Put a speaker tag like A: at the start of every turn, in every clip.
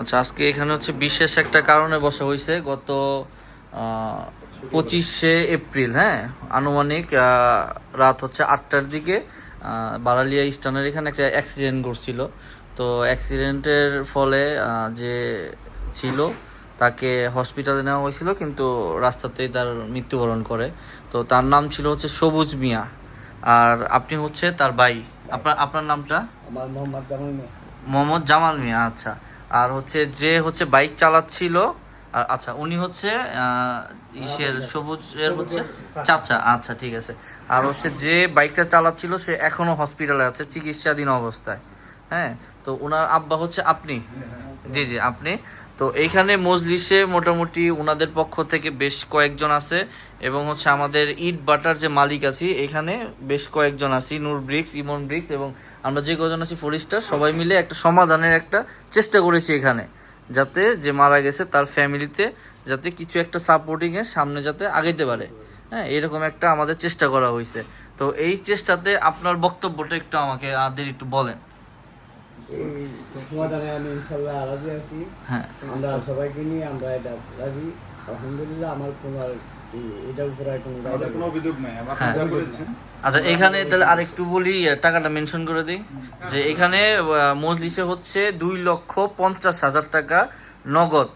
A: আচ্ছা আজকে এখানে হচ্ছে বিশেষ একটা কারণে বসা হয়েছে গত পঁচিশে এপ্রিল হ্যাঁ? আনুমানিক রাত হচ্ছে আটটার দিকে বারালিয়া স্টানের এখানে একটা অ্যাক্সিডেন্ট ঘটছিল। তো অ্যাক্সিডেন্টের ফলে যে ছিল তাকে হসপিটালে নেওয়া হয়েছিল কিন্তু রাস্তাতেই তার মৃত্যুবরণ করে। তো তার নাম ছিল হচ্ছে সবুজ মিয়া। আর আপনি হচ্ছে তার ভাই। আপনার আপনার নামটা?
B: আমার মোহাম্মদ জামাল মিয়া।
A: মোহাম্মদ জামাল মিয়া আচ্ছা। আর হচ্ছে যে হচ্ছে বাইক চালাচ্ছিল, আর আচ্ছা উনি হচ্ছে ইসের সবুজের হচ্ছে চাচা আচ্ছা ঠিক আছে। আর হচ্ছে যে বাইকটা চালাচ্ছিল, সে এখনও হসপিটালে আছে, চিকিৎসাধীন অবস্থায়। হ্যাঁ তো ওনার আব্বা হচ্ছে আপনি? জি জি, আপনি। তো এইখানে মজলিসে মোটামুটি ওনাদের পক্ষ থেকে বেশ কয়েকজন আছে এবং হচ্ছে আমাদের ইট বাটার যে মালিক আছি, এখানে বেশ কয়েকজন আছি, নূর ব্রিক্স, ইমন ব্রিক্স এবং আমরা যে কজন আছি ফরিস্টার, সবাই মিলে একটা সমাধানের একটা চেষ্টা করেছি এখানে, যাতে যে মারা গেছে তার ফ্যামিলিতে যাতে কিছু একটা সাপোর্টিং এর সামনে যাতে আগাইতে পারে। হ্যাঁ এরকম একটা আমাদের চেষ্টা করা হয়েছে। তো এই চেষ্টাতে আপনার বক্তব্যটা একটু আমাকে আদের একটু বলেন।
B: এই সমাধানে আমি ইনশাল্লাহ রাজি আছি।
A: হ্যাঁ।
B: আমরা সবাইকে নিয়ে আমরা এটা রাজি। আলহামদুলিল্লাহ আমার কোনো এটার উপরে কোনো।
C: অভিযোগ নাই আমরা
A: হ্যাঁ।
C: করেছেন
A: আচ্ছা এখানে তাহলে আরেকটু বলি টাকাটা মেনশন করে দিই। যে এখানে মজলিসে হচ্ছে দুই লক্ষ পঞ্চাশ হাজার টাকা নগদ।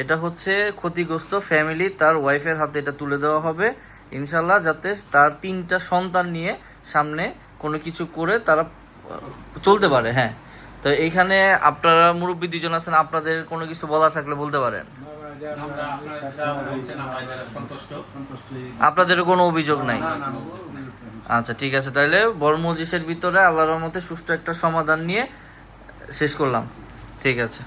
A: এটা হচ্ছে ক্ষতিগ্রস্ত ফ্যামিলি তার ওয়াইফের হাতে এটা তুলে দেওয়া হবে। ইনশাল্লাহ যাতে তার তিনটা সন্তান নিয়ে সামনে কোনো কিছু করে তারা চলতে পারে হ্যাঁ। তো এইখানে আপনারা মুরব্বী দুজন আছেন আপনাদের কোনো কিছু বলা থাকলে বলতে পারেন। আপনাদের কোনো অভিযোগ নাই? আচ্ছা ঠিক আছে তাহলে বড় ভিতরে আল্লাহর মতে সুষ্ঠু একটা সমাধান নিয়ে শেষ করলাম। ঠিক আছে।